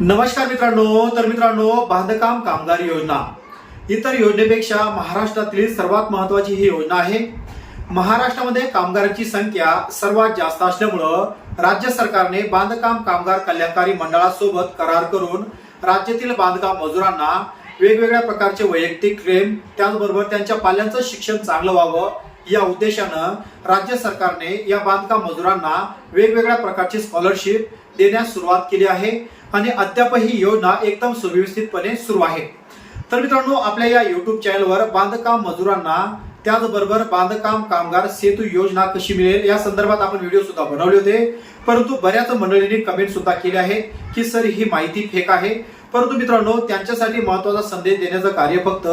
नमस्कार मित्रांनो तर मित्रांनो बांधकाम कामगार योजना. इतर योजनेपेक्षा महाराष्ट्रातील सर्वात महत्वाची ही योजना आहे. महाराष्ट्रामध्ये कामगारांची संख्या सर्वात जास्त असल्यामुळं राज्य सरकारने बांधकाम कामगार कल्याणकारी मंडळासोबत करार करून राज्यातील बांधकाम मजुरांना वेगवेगळ्या प्रकारचे वैयक्तिक क्लेम त्याचबरोबर त्यांच्या पाल्यांचं शिक्षण चांगलं व्हावं या उद्देशानं राज्य सरकारने या बांधकाम मजुरांना वेगवेगळ्या प्रकारची स्कॉलरशिप देण्यास सुरुवात केली आहे. आणि अद्याप ही योजना एकदम सुव्यवस्थितपणे सुरू आहे. तर मित्रांनो आपल्या या युट्यूब चॅनलवर बांधकाम मजुरांना त्याचबरोबर बांधकाम कामगार सेतू योजना कशी मिळेल या संदर्भात आपण व्हिडिओ सुद्धा बनवले होते. परंतु बऱ्याच मंडळींनी कमेंट सुद्धा केले आहे की सर ही माहिती फेक आहे. परंतु मित्रांनो त्यांच्यासाठी महत्त्वाचा संदेश देण्याचं कार्य फक्त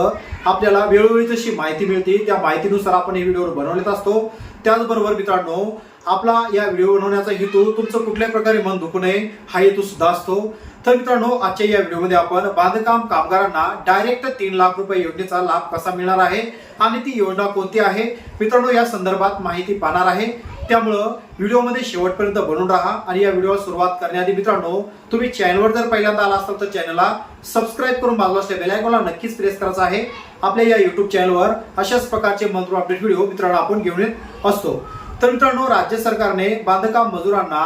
आपल्याला वेळोवेळी जशी माहिती मिळते त्या माहितीनुसार आपण हे व्हिडिओ बनवलेत असतो. त्याचबरोबर मित्रांनो आपला या व्हिडिओ बनवण्याचा हेतू तुमचं कुठल्याही प्रकारे मन दुखू नये हा हेतू सुद्धा असतो. तर मित्रांनो आजच्या या व्हिडिओमध्ये आपण बांधकाम कामगारांना डायरेक्ट तीन लाख रुपये योजनेचा लाभ कसा मिळणार आहे आणि ती योजना कोणती आहे मित्रांनो या संदर्भात माहिती पाहणार आहे. त्यामुळं व्हिडिओमध्ये शेवटपर्यंत बनून राहा आणि या व्हिडिओला सुरुवात करण्याआधी मित्रांनो तुम्ही चॅनलवर जर पहिल्यांदा आला असाल तर चॅनलला सबस्क्राईब करून बाजूला असलेल्या बेल आयकॉनला नक्कीच प्रेस करायचा आहे. आपल्या या युट्यूब चॅनलवर अशाच प्रकारचे मंत्र अपडेट व्हिडिओ मित्रांनो आपण घेऊन येत असतो. तर मित्रांनो राज्य सरकारने बांधकाम मजुरांना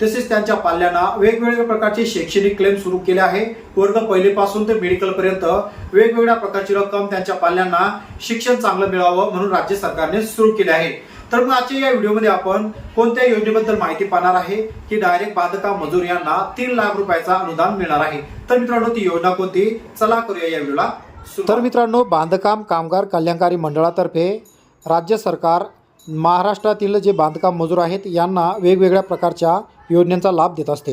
तसेच त्यांच्या पाल्यांना वेगवेगळ्या प्रकारचे शैक्षणिक क्लेम सुरू केले आहे. वर्ग पहिलीपासून ते मेडिकल पर्यंत वेगवेगळ्या प्रकारची रक्कम त्यांच्या पाल्यांना शिक्षण चांगलं मिळावं म्हणून राज्य सरकारने सुरू केले आहे. तर मग आजच्या या व्हिडिओमध्ये आपण कोणत्या योजनेबद्दल माहिती पाहणार आहे? की डायरेक्ट बांधकाम मजूर यांना तीन लाख रुपयाचा अनुदान मिळणार आहे. तर मित्रांनो ती योजना कोणती? चला करूया या व्हिडिओला तर मित्रांनो बांधकाम कामगार कल्याणकारी मंडळातर्फे राज्य सरकार महाराष्ट्रातील जे बांधकाम मजूर आहेत यांना वेगवेगळ्या प्रकारच्या योजनांचा लाभ देत असते.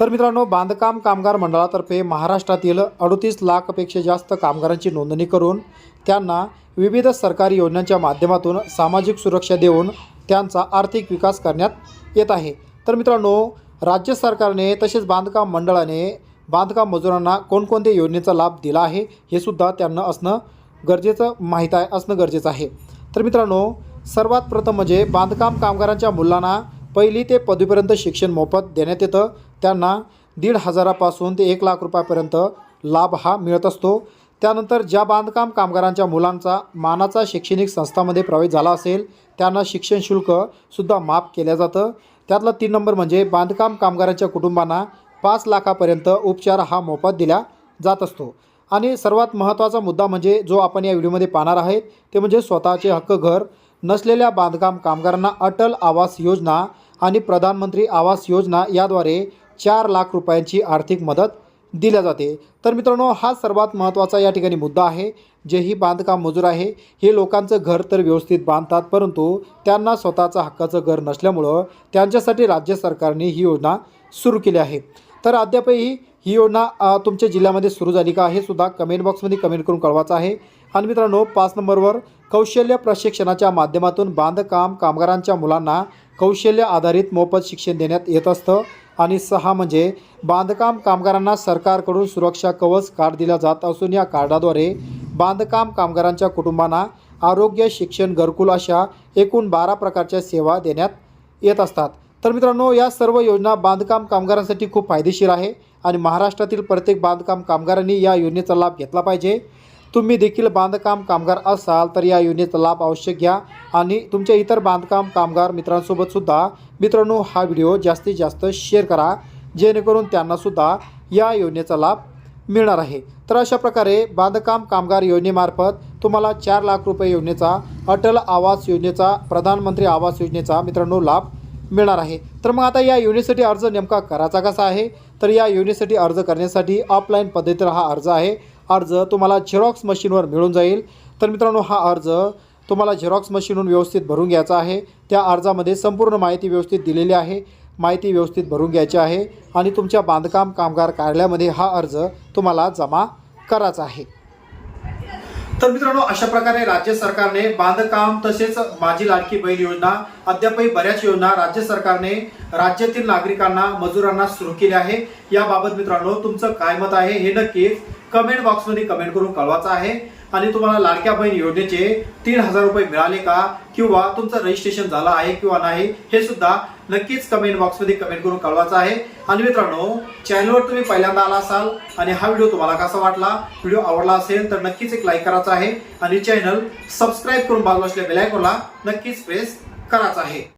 तर मित्रांनो बांधकाम कामगार मंडळातर्फे महाराष्ट्रातील अडतीस लाखपेक्षा जास्त कामगारांची नोंदणी करून त्यांना विविध सरकारी योजनांच्या माध्यमातून सामाजिक सुरक्षा देऊन त्यांचा आर्थिक विकास करण्यात येत आहे. तर मित्रांनो राज्य सरकारने तसेच बांधकाम मंडळाने बांधकाम मजुरांना कोणकोणत्या योजनेचा लाभ दिला आहे हे सुद्धा त्यांना असणं गरजेचं माहीत आहे असणं गरजेचं आहे. तर मित्रांनो सर्वात प्रथम म्हणजे बांधकाम कामगारांच्या मुलांना पहिली ते पदवीपर्यंत शिक्षण मोफत देण्यात येतं. त्यांना दीड हजारापासून ते एक लाख रुपयापर्यंत लाभ हा मिळत असतो. त्यानंतर ज्या बांधकाम कामगारांच्या मुलांचा मानाचा शैक्षणिक संस्थामध्ये प्रवेश झाला असेल त्यांना शिक्षण शुल्कसुद्धा माफ केलं जातं. त्यातला तीन नंबर म्हणजे बांधकाम कामगारांच्या कुटुंबांना पाच लाखापर्यंत उपचार हा मोफत दिला जात असतो. आणि सर्वात महत्त्वाचा मुद्दा म्हणजे जो आपण या व्हिडिओमध्ये पाहणार आहेत ते म्हणजे स्वतःचे हक्क घर. नसलेल्या बांधकाम कामगारांना अटल आवास योजना आणि प्रधानमंत्री आवास योजना याद्वारे चार लाख रुपयांची आर्थिक मदत दिल्या जाते. तर मित्रांनो हा सर्वात महत्त्वाचा या ठिकाणी मुद्दा आहे. जे ही बांधकाम मजूर आहे हे लोकांचं घर तर व्यवस्थित बांधतात परंतु त्यांना स्वतःचं हक्काचं घर नसल्यामुळं त्यांच्यासाठी राज्य सरकारने ही योजना सुरू केली आहे. तर अद्यापही ही योजना तुमच्या जिल्ह्यामध्ये सुरू झाली का हे सुद्धा कमेंट बॉक्समध्ये कमेंट करून कळवायचं आहे. आणि मित्रांनो पाच नंबरवर कौशल्य प्रशिक्षणाच्या माध्यमातून बांधकाम कामगारांच्या मुलांना कौशल्य आधारित मोफत शिक्षण देण्यात येत असतं. आणि सहा म्हणजे बांधकाम कामगारांना सरकारकडून सुरक्षा कवच कार्ड दिला जात असून या कार्डाद्वारे बांधकाम कामगारांच्या कुटुंबांना आरोग्य शिक्षण घरकुल अशा एकूण बारा प्रकारच्या सेवा देण्यात येत असतात. तर मित्रांनो या सर्व योजना बांधकाम कामगारांसाठी खूप फायदेशीर आहे आणि महाराष्ट्रातील प्रत्येक बांधकाम कामगारांनी या योजनेचा लाभ घेतला पाहिजे. तुम्ही देखील बांधकाम कामगार असाल तर या योजनेचा लाभ अवश्य घ्या आणि तुमच्या इतर बांधकाम कामगार मित्रांसोबतसुद्धा मित्रांनो हा व्हिडिओ जास्तीत जास्त शेअर करा जेणेकरून त्यांनासुद्धा या योजनेचा लाभ मिळणार आहे. तर अशा प्रकारे बांधकाम कामगार योजनेमार्फत तुम्हाला चार लाख रुपये योजनेचा अटल आवास योजनेचा प्रधानमंत्री आवास योजनेचा मित्रांनो लाभ मिळणार आहे. तर मग आता या योजनेसाठी अर्ज नेमका करायचा कसा आहे? तर या योजनेसाठी अर्ज करण्यासाठी ऑफलाईन पद्धतीनं हा अर्ज आहे. अर्ज तुम्हाला झेरॉक्स मशीनवर मिळून जाईल. तर मित्रांनो हा अर्ज तुम्हाला झेरॉक्स मशीनहून व्यवस्थित भरून घ्यायचा आहे. त्या अर्जामध्ये संपूर्ण माहिती व्यवस्थित दिलेली आहे. माहिती व्यवस्थित भरून घ्यायची आहे. आणि तुमच्या बांधकाम कामगार कार्यालयामध्ये हा अर्ज तुम्हाला जमा करायचा आहे. तर मित्रांनो अशा प्रकारे राज्य सरकारने बांधकाम तसेच माझी लाडकी बहीण योजना अद्यापही बऱ्याच योजना राज्य सरकारने राज्यातील नागरिकांना मजुरांना सुरू केल्या आहे. याबाबत मित्रांनो तुमचं काय मत आहे हे नक्कीच कमेंट बॉक्समध्ये कमेंट करून कळवायचं आहे. आणि तुम्हाला लाडक्या बहीण योजनेचे तीन हजार रुपये मिळाले का? किंवा तुमचं रजिस्ट्रेशन झालं आहे किंवा नाही हे सुद्धा नक्कीच कमेंट बॉक्समध्ये कमेंट करून कळवायचं आहे. आणि मित्रांनो चॅनलवर तुम्ही पहिल्यांदा आला असाल आणि हा व्हिडिओ तुम्हाला कसा वाटला व्हिडिओ आवडला असेल तर नक्कीच एक लाईक करायचा आहे. आणि चॅनल सबस्क्राईब करून बाजू असलेल्या बेलायकोला नक्कीच प्रेस करायचा आहे.